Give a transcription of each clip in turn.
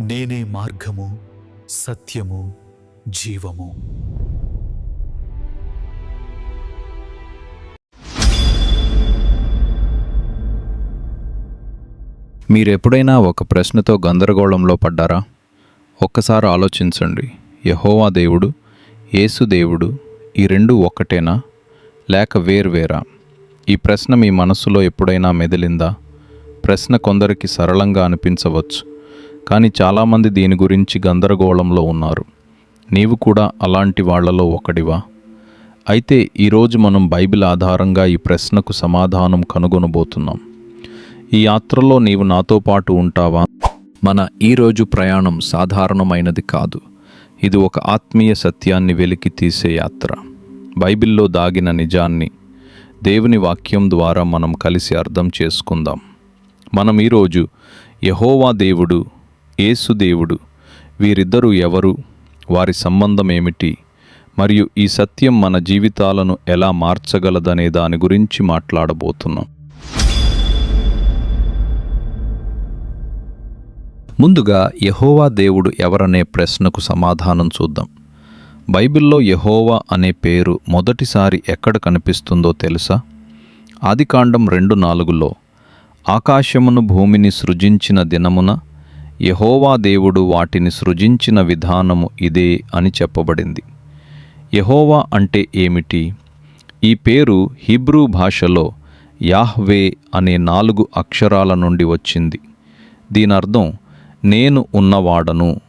నేనే మార్గము సత్యము జీవము. మీరెప్పుడైనా ఒక ప్రశ్నతో గందరగోళంలో పడ్డారా? ఒక్కసారి ఆలోచించండి. యహోవా దేవుడు యేసు దేవుడు ఈ రెండు ఒక్కటేనా? లేక వేర్వేరా ఈ ప్రశ్న మీ మనసులో ఎప్పుడైనా మెదిలిందా? ప్రశ్న కొందరికి సరళంగా అనిపించవచ్చు. కానీ చాలామంది దీని గురించి గందరగోళంలో ఉన్నారు. నీవు కూడా అలాంటి వాళ్ళలో ఒకడివా? అయితే ఈరోజు మనం బైబిల్ ఆధారంగా ఈ ప్రశ్నకు సమాధానం కనుగొనబోతున్నాం. ఈ యాత్రలో నీవు నాతో పాటు ఉంటావా? మన ఈరోజు ప్రయాణం సాధారణమైనది కాదు. ఇది ఒక ఆత్మీయ సత్యాన్ని వెలికి తీసే యాత్ర. బైబిల్లో దాగిన నిజాన్ని దేవుని వాక్యం ద్వారా మనం కలిసి అర్థం చేసుకుందాం. మనం ఈరోజు యహోవా దేవుడు యేసు దేవుడు. వీరిద్దరూ ఎవరు? వారి సంబంధం ఏమిటి మరియు ఈ సత్యం మన జీవితాలను ఎలా మార్చగలదనే దాని గురించి మాట్లాడబోతున్నాం. ముందుగా యహోవా దేవుడు ఎవరనే ప్రశ్నకు సమాధానం చూద్దాం. బైబిల్లో యహోవా అనే పేరు మొదటిసారి ఎక్కడ కనిపిస్తుందో తెలుసా? ఆదికాండం రెండు నాలుగులో ఆకాశమును భూమిని సృజించిన దినమున యహోవా దేవుడు వాటిని సృజించిన విధానము ఇదే అని చెప్పబడింది. యహోవా అంటే ఏమిటి? ఈ పేరు హీబ్రూ భాషలో యాహ్వే అనే నాలుగు అక్షరాల నుండి వచ్చింది. దీనర్థం నేను ఉన్నవాడను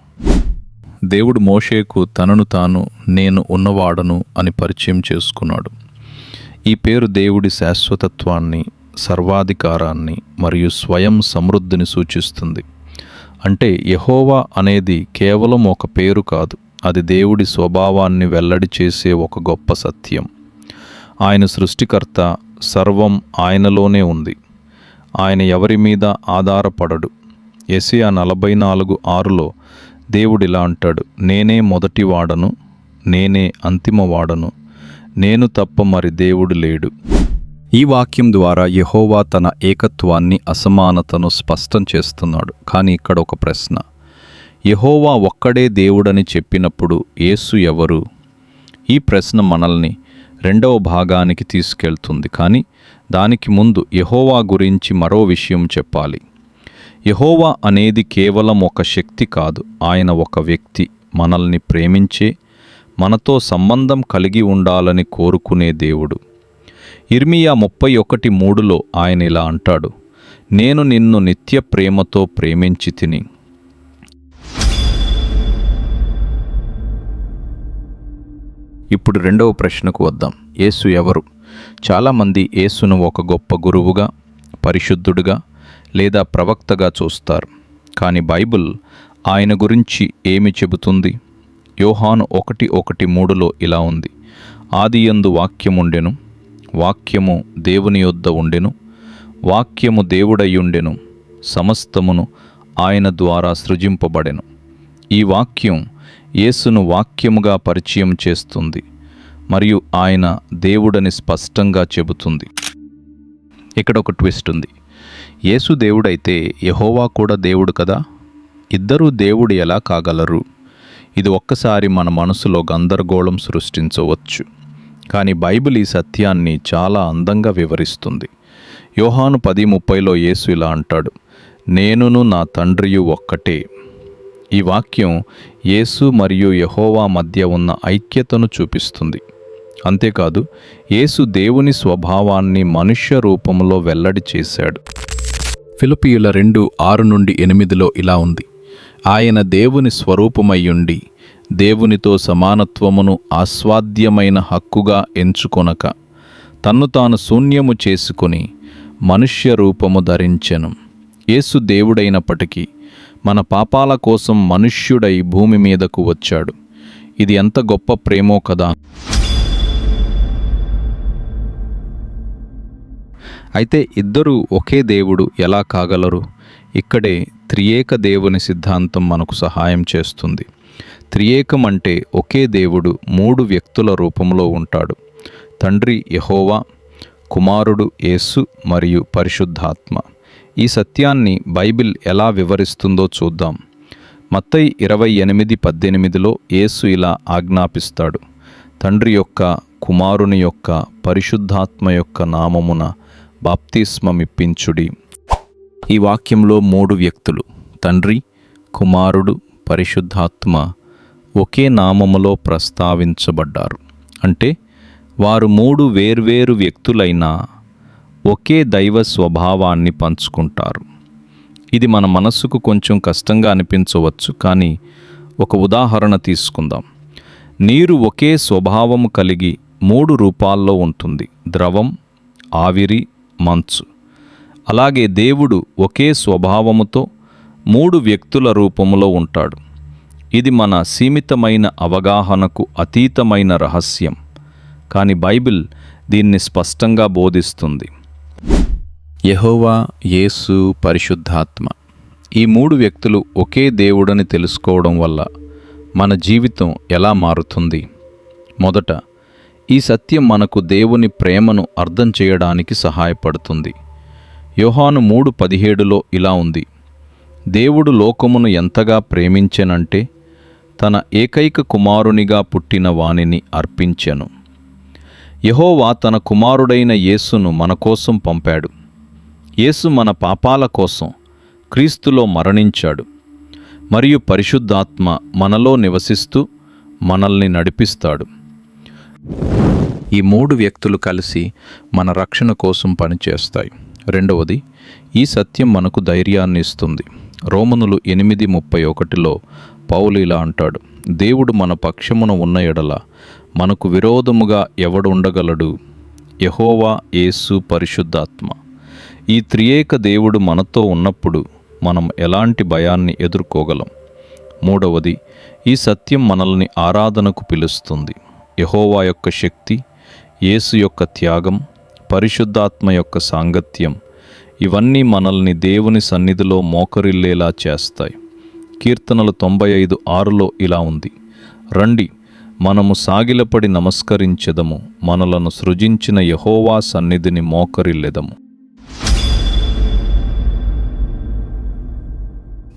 దేవుడు మోషేకు తనను తాను నేను ఉన్నవాడను అని పరిచయం చేసుకున్నాడు. ఈ పేరు దేవుడి శాశ్వతత్వాన్ని సర్వాధికారాన్ని మరియు స్వయం సమృద్ధిని సూచిస్తుంది. అంటే యహోవా అనేది కేవలం ఒక పేరు కాదు అది దేవుడి స్వభావాన్ని వెల్లడి చేసే ఒక గొప్ప సత్యం. ఆయన సృష్టికర్త సర్వం ఆయనలోనే ఉంది. ఆయన ఎవరి మీద ఆధారపడడు. ఎసియా నలభై నాలుగు ఆరులో దేవుడిలా అంటాడు నేనే మొదటి వాడను నేనే అంతిమ వాడను నేను తప్ప మరి దేవుడు లేడు. ఈ వాక్యం ద్వారా యహోవా తన ఏకత్వాన్ని అసమానతను స్పష్టం చేస్తున్నాడు. కానీ ఇక్కడ ఒక ప్రశ్న. యహోవా ఒక్కడే దేవుడని చెప్పినప్పుడు యేసు ఎవరు? ఈ ప్రశ్న మనల్ని రెండవ భాగానికి తీసుకెళ్తుంది. కానీ దానికి ముందు యహోవా గురించి మరో విషయం చెప్పాలి. యహోవా అనేది కేవలం ఒక శక్తి కాదు. ఆయన ఒక వ్యక్తి. మనల్ని ప్రేమించే మనతో సంబంధం కలిగి ఉండాలని కోరుకునే దేవుడు. ఇర్మియా ముప్పై ఒకటి మూడులో ఆయన ఇలా అంటాడు నేను నిన్ను నిత్య ప్రేమతో ప్రేమించి తిని. ఇప్పుడు రెండవ ప్రశ్నకు వద్దాం. యేసు ఎవరు? చాలామంది యేసును ఒక గొప్ప గురువుగా పరిశుద్ధుడుగా లేదా ప్రవక్తగా చూస్తారు. కానీ బైబిల్ ఆయన గురించి ఏమి చెబుతుంది? యోహాను ఒకటి ఒకటి మూడులో ఇలా ఉంది ఆదియందు వాక్యముండెను వాక్యము దేవుని యొద్ద ఉండెను. వాక్యము దేవుడయ్యుండెను. సమస్తమును ఆయన ద్వారా సృజింపబడెను. ఈ వాక్యం యేసును వాక్యముగా పరిచయం చేస్తుంది. మరియు ఆయన దేవుడని స్పష్టంగా చెబుతుంది. ఇక్కడ ఒక ట్విస్ట్ ఉంది. యేసు దేవుడైతే యహోవా కూడా దేవుడు కదా? ఇద్దరూ దేవుడు ఎలా కాగలరు? ఇది ఒక్కసారి మన మనసులో గందరగోళం సృష్టించవచ్చు. కానీ బైబిల్ ఈ సత్యాన్ని చాలా అందంగా వివరిస్తుంది. యోహాను పది ముప్పైలో యేసు ఇలా అంటాడు నేనును నా తండ్రియు ఒక్కటే. ఈ వాక్యం యేసు మరియు యహోవా మధ్య ఉన్న ఐక్యతను చూపిస్తుంది. అంతేకాదు యేసు దేవుని స్వభావాన్ని మనుష్య రూపంలో వెల్లడి చేశాడు. ఫిలిపియుల రెండు ఆరు నుండి ఎనిమిదిలో ఇలా ఉంది ఆయన దేవుని స్వరూపమయ్యుండి దేవునితో సమానత్వమును ఆస్వాద్యమైన హక్కుగా ఎంచుకొనక తన్ను తాను శూన్యము చేసుకొని మనుష్య రూపము ధరించెను. యేసు దేవుడైనప్పటికీ మన పాపాల కోసం మనుష్యుడై భూమి మీదకు వచ్చాడు. ఇది ఎంత గొప్ప ప్రేమో కదా. అయితే ఇద్దరూ ఒకే దేవుడు ఎలా కాగలరు? ఇక్కడే త్రియేక దేవుని సిద్ధాంతం మనకు సహాయం చేస్తుంది. త్రియేకం అంటే ఒకే దేవుడు మూడు వ్యక్తుల రూపంలో ఉంటాడు. తండ్రి యహోవా కుమారుడు యేసు మరియు పరిశుద్ధాత్మ. ఈ సత్యాన్ని బైబిల్ ఎలా వివరిస్తుందో చూద్దాం. మత్తై ఇరవై ఎనిమిది పద్దెనిమిదిలో యేసు ఇలా ఆజ్ఞాపిస్తాడు. తండ్రి యొక్క కుమారుని యొక్క పరిశుద్ధాత్మ యొక్క నామమున బాప్తిస్మమిప్పించుడి. ఈ వాక్యంలో మూడు వ్యక్తులు. తండ్రి కుమారుడు పరిశుద్ధాత్మ ఒకే నామములో ప్రస్తావించబడ్డారు. అంటే వారు మూడు వేర్వేరు వ్యక్తులైనా ఒకే దైవ స్వభావాన్ని పంచుకుంటారు. ఇది మన మనస్సుకు కొంచెం కష్టంగా అనిపించవచ్చు కానీ ఒక ఉదాహరణ తీసుకుందాం. నీరు ఒకే స్వభావము కలిగి మూడు రూపాల్లో ఉంటుంది ద్రవం ఆవిరి మంచు. అలాగే దేవుడు ఒకే స్వభావముతో మూడు వ్యక్తుల రూపంలో ఉంటాడు. ఇది మన సీమితమైన అవగాహనకు అతీతమైన రహస్యం. కానీ బైబిల్ దీన్ని స్పష్టంగా బోధిస్తుంది. యహోవా యేసు పరిశుద్ధాత్మ. ఈ మూడు వ్యక్తులు ఒకే దేవుడని తెలుసుకోవడం వల్ల మన జీవితం ఎలా మారుతుంది? మొదట ఈ సత్యం మనకు దేవుని ప్రేమను అర్థం చేయడానికి సహాయపడుతుంది. యోహాను మూడు పదిహేడులో ఇలా ఉంది. దేవుడు లోకమును ఎంతగా ప్రేమించెనంటే తన ఏకైక కుమారునిగా పుట్టిన వానిని అర్పించెను. యహోవా తన కుమారుడైన యేసును మన కోసం పంపాడు. యేసు మన పాపాల కోసం క్రీస్తులో మరణించాడు. మరియు పరిశుద్ధాత్మ మనలో నివసిస్తూ మనల్ని నడిపిస్తాడు. ఈ మూడు వ్యక్తులు కలిసి మన రక్షణ కోసం పనిచేస్తాయి. రెండవది ఈ సత్యం మనకు ధైర్యాన్ని ఇస్తుంది. రోమనులు ఎనిమిది ముప్పై ఒకటిలో పౌలు ఇలా అంటాడు దేవుడు మన పక్షమున ఉన్న ఎడల మనకు విరోధముగా ఎవడుండగలడు యహోవా యేసు పరిశుద్ధాత్మ. ఈ త్రియేక దేవుడు మనతో ఉన్నప్పుడు మనం ఎలాంటి భయాన్ని ఎదుర్కోగలం? మూడవది ఈ సత్యం మనల్ని ఆరాధనకు పిలుస్తుంది. యహోవా యొక్క శక్తి యేసు యొక్క త్యాగం పరిశుద్ధాత్మ యొక్క సాంగత్యం ఇవన్నీ మనల్ని దేవుని సన్నిధిలో మోకరిల్లేలా చేస్తాయి. కీర్తనలు తొంభై ఐదు ఆరులో ఇలా ఉంది. రండి మనము సాగిలపడి నమస్కరించెదము మనలను సృజించిన యహోవా సన్నిధిని మోకరిల్లెదము.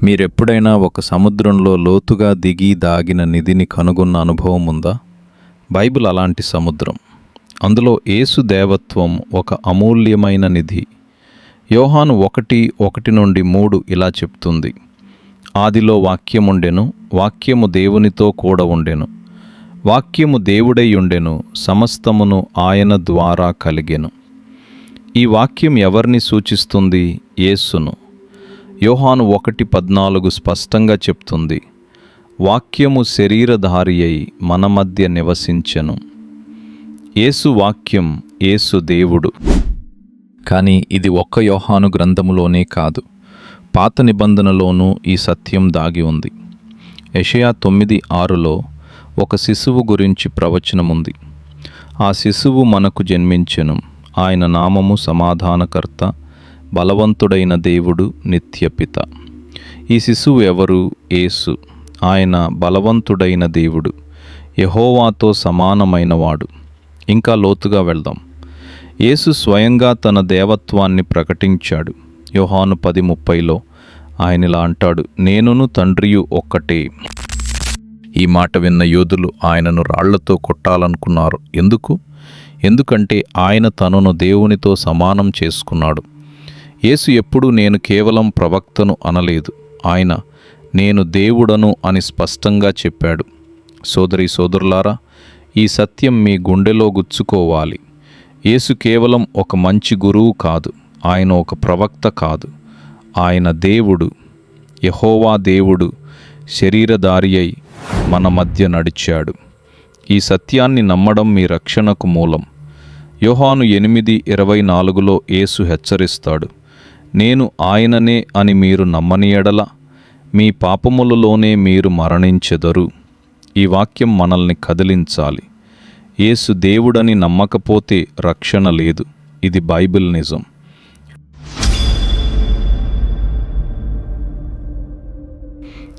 మీరెప్పుడైనా ఒక సముద్రంలో లోతుగా దిగి దాగిన నిధిని కనుగొన్న అనుభవం ఉందా? బైబిల్ అలాంటి సముద్రం. అందులో ఏసు దేవత్వం ఒక అమూల్యమైన నిధి. యోహాను ఒకటి ఒకటి నుండి మూడు ఇలా చెప్తుంది. ఆదిలో వాక్యముండెను వాక్యము దేవునితో కూడా ఉండెను. వాక్యము దేవుడై ఉండెను సమస్తమును ఆయన ద్వారా కలిగెను. ఈ వాక్యం ఎవరిని సూచిస్తుంది? యేసును. యోహాను ఒకటి పద్నాలుగు స్పష్టంగా చెప్తుంది. వాక్యము శరీరధారి అయి మన మధ్య నివసించెను. యేసు వాక్యం యేసు దేవుడు. కానీ ఇది ఒక్క యోహాను గ్రంథములోనే కాదు. పాత నిబంధనలోనూ ఈ సత్యం దాగి ఉంది. యషయా తొమ్మిది ఆరులో ఒక శిశువు గురించి ప్రవచనముంది. ఆ శిశువు మనకు జన్మించెను. ఆయన నామము సమాధానకర్త బలవంతుడైన దేవుడు నిత్యపిత ఈ శిశువు ఎవరు? యేసు. ఆయన బలవంతుడైన దేవుడు. యహోవాతో సమానమైనవాడు. ఇంకా లోతుగా వెళ్దాం. యేసు స్వయంగా తన దేవత్వాన్ని ప్రకటించాడు. యోహాను పది ముప్పైలో ఆయన ఇలా అంటాడు నేనును తండ్రియు ఒక్కటే. ఈ మాట విన్న యోధులు ఆయనను రాళ్ళతో కొట్టాలనుకున్నారు. ఎందుకు? ఎందుకంటే ఆయన తనను దేవునితో సమానం చేసుకున్నాడు. యేసు ఎప్పుడూ నేను కేవలం ప్రవక్తను అనలేదు. ఆయన నేను దేవుడను అని స్పష్టంగా చెప్పాడు. సోదరి సోదరులారా ఈ సత్యం మీ గుండెలో గుచ్చుకోవాలి. యేసు కేవలం ఒక మంచి గురువు కాదు ఆయన ఒక ప్రవక్త కాదు. ఆయన దేవుడు యహోవా దేవుడు శరీరధారి అయి మన మధ్య నడిచాడు. ఈ సత్యాన్ని నమ్మడం మీ రక్షణకు మూలం. యోహాను ఎనిమిది ఇరవై నాలుగులో యేసు హెచ్చరిస్తాడు నేను ఆయననే అని మీరు నమ్మని ఎడల మీ పాపములలోనే మీరు మరణించెదరు. ఈ వాక్యం మనల్ని కదిలించాలి. యేసు దేవుడని నమ్మకపోతే రక్షణ లేదు. ఇది బైబిల్ నిజం.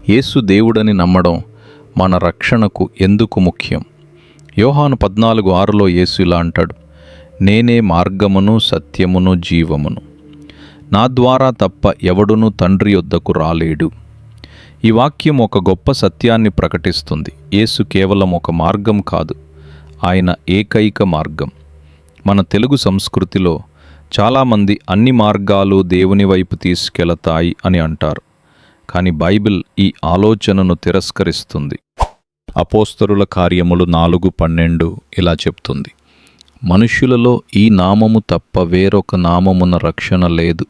యేసు దేవుడని నమ్మడం మన రక్షణకు ఎందుకు ముఖ్యం? యోహాను పద్నాలుగు ఆరులో యేసు ఇలా అంటాడు నేనే మార్గమును సత్యమును జీవమును. నా ద్వారా తప్ప ఎవడును తండ్రి యొద్దకు రాలేడు. ఈ వాక్యం ఒక గొప్ప సత్యాన్ని ప్రకటిస్తుంది. యేసు కేవలం ఒక మార్గం కాదు ఆయన ఏకైక మార్గం. మన తెలుగు సంస్కృతిలో చాలామంది అన్ని మార్గాలు దేవుని వైపు తీసుకెళతాయి అని అంటారు. కానీ బైబిల్ ఈ ఆలోచనను తిరస్కరిస్తుంది. అపోస్తరుల కార్యములు నాలుగు పన్నెండు ఇలా చెప్తుంది. మనుష్యులలో ఈ నామము తప్ప వేరొక నామమున రక్షణ లేదు.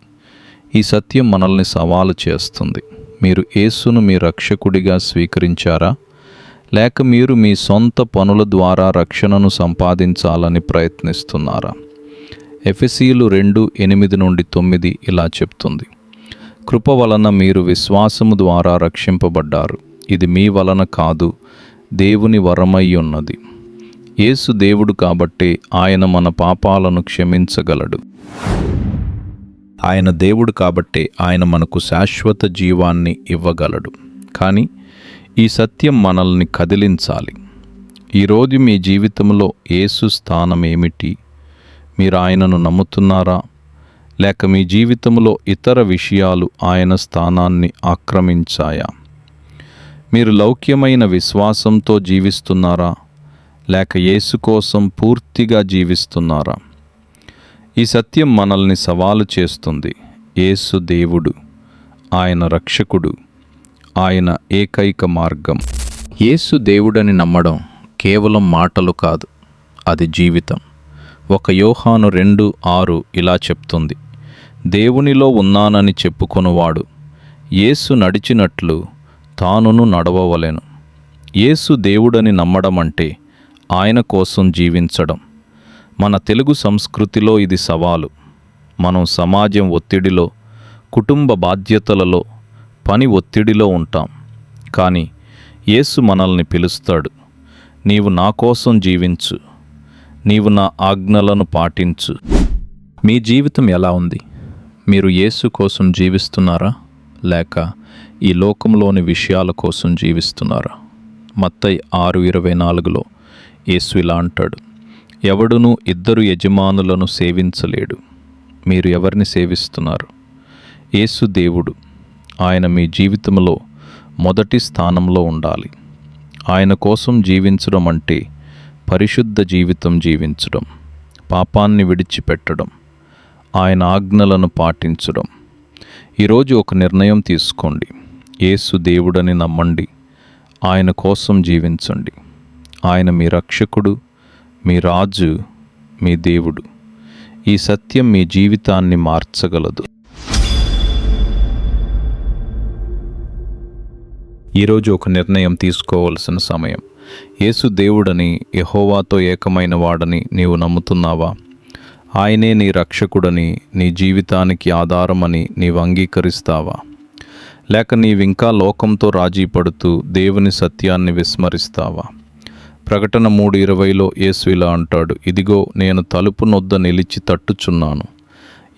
ఈ సత్యం మనల్ని సవాలు చేస్తుంది. మీరు యేసును మీ రక్షకుడిగా స్వీకరించారా? లేక మీరు మీ సొంత పనుల ద్వారా రక్షణను సంపాదించాలని ప్రయత్నిస్తున్నారా? ఎఫెసీలు రెండు ఎనిమిది నుండి తొమ్మిది ఇలా చెప్తుంది. కృప వలన మీరు విశ్వాసము ద్వారా రక్షింపబడ్డారు. ఇది మీ వలన కాదు దేవుని వరమై ఉన్నది. యేసు దేవుడు కాబట్టి ఆయన మన పాపాలను క్షమించగలడు. ఆయన దేవుడు కాబట్టి ఆయన మనకు శాశ్వత జీవాన్ని ఇవ్వగలడు. కానీ ఈ సత్యం మనల్ని కదిలించాలి. ఈరోజు మీ జీవితంలో ఏసు స్థానం ఏమిటి మీరు ఆయనను నమ్ముతున్నారా? లేక మీ జీవితంలో ఇతర విషయాలు ఆయన స్థానాన్ని ఆక్రమించాయా? మీరు లౌక్యమైన విశ్వాసంతో జీవిస్తున్నారా? లేక యేసు కోసం పూర్తిగా జీవిస్తున్నారా? ఈ సత్యం మనల్ని సవాలు చేస్తుంది. యేసు దేవుడు ఆయన రక్షకుడు. ఆయన ఏకైక మార్గం. యేసు దేవుడని నమ్మడం కేవలం మాటలు కాదు అది జీవితం. ఒక యోహాను రెండు ఆరు ఇలా చెప్తుంది దేవునిలో ఉన్నానని చెప్పుకొనువాడు. యేసు నడిచినట్లు తానును నడవవలెను. యేసు దేవుడని నమ్మడం అంటే ఆయన కోసం జీవించడం. మన తెలుగు సంస్కృతిలో ఇది సవాలు. మనం సమాజం ఒత్తిడిలో కుటుంబ బాధ్యతలలో పని ఒత్తిడిలో ఉంటాం. కానీ యేసు మనల్ని పిలుస్తాడు. నీవు నా కోసం జీవించు. నీవు నా ఆజ్ఞలను పాటించు. మీ జీవితం ఎలా ఉంది? మీరు యేసు కోసం జీవిస్తున్నారా? లేక ఈ లోకంలోని విషయాల కోసం జీవిస్తున్నారా? మత్తయి ఆరు ఇరవై నాలుగులో యేసు ఇలా అంటాడు. ఎవడునూ ఇద్దరు యజమానులను సేవించలేడు. మీరు ఎవరిని సేవిస్తున్నారు? యేసు దేవుడు. ఆయన మీ జీవితంలో మొదటి స్థానంలో ఉండాలి. ఆయన కోసం జీవించడం అంటే పరిశుద్ధ జీవితం జీవించడం పాపాన్ని విడిచిపెట్టడం ఆయన ఆజ్ఞలను పాటించడం. ఈరోజు ఒక నిర్ణయం తీసుకోండి. యేసు దేవుడని నమ్మండి. ఆయన కోసం జీవించండి. ఆయన మీ రక్షకుడు మీ రాజు మీ దేవుడు. ఈ సత్యం మీ జీవితాన్ని మార్చగలదు. ఈరోజు ఒక నిర్ణయం తీసుకోవలసిన సమయం. యేసు దేవుడని యహోవాతో ఏకమైన వాడని నీవు నమ్ముతున్నావా? ఆయనే నీ రక్షకుడని నీ జీవితానికి ఆధారమని నీవు అంగీకరిస్తావా? లేక నీవింకా లోకంతో రాజీ పడుతూ దేవుని సత్యాన్ని విస్మరిస్తావా? ప్రకటన మూడు ఇరవైలో యేసు ఇలా అంటాడు ఇదిగో నేను తలుపు నొద్ద నిలిచి తట్టుచున్నాను.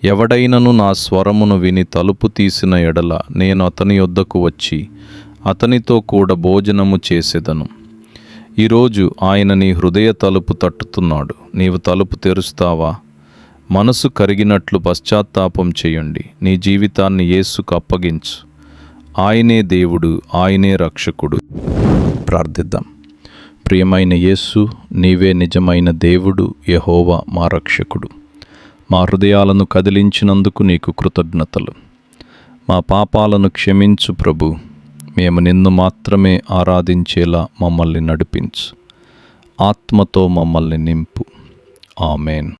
ఎవడైనను నా స్వరమును విని తలుపు తీసిన ఎడల నేను అతని యొద్దకు వచ్చి అతనితో కూడా భోజనము చేసేదను. ఈరోజు ఆయన నీ హృదయ తలుపు తట్టుతున్నాడు. నీవు తలుపు తెరుస్తావా? మనసు కరిగినట్లు పశ్చాత్తాపం చేయండి. నీ జీవితాన్ని యేసుకు అప్పగించు. ఆయనే దేవుడు ఆయనే రక్షకుడు. ప్రార్థిద్దాం. ప్రియమైన యేసు నీవే నిజమైన దేవుడు యహోవా మా రక్షకుడు. మా హృదయాలను కదిలించినందుకు నీకు కృతజ్ఞతలు. మా పాపాలను క్షమించు ప్రభు. మేము నిన్ను మాత్రమే ఆరాధించేలా మమ్మల్ని నడిపించు. ఆత్మతో మమ్మల్ని నింపు. ఆమెన్.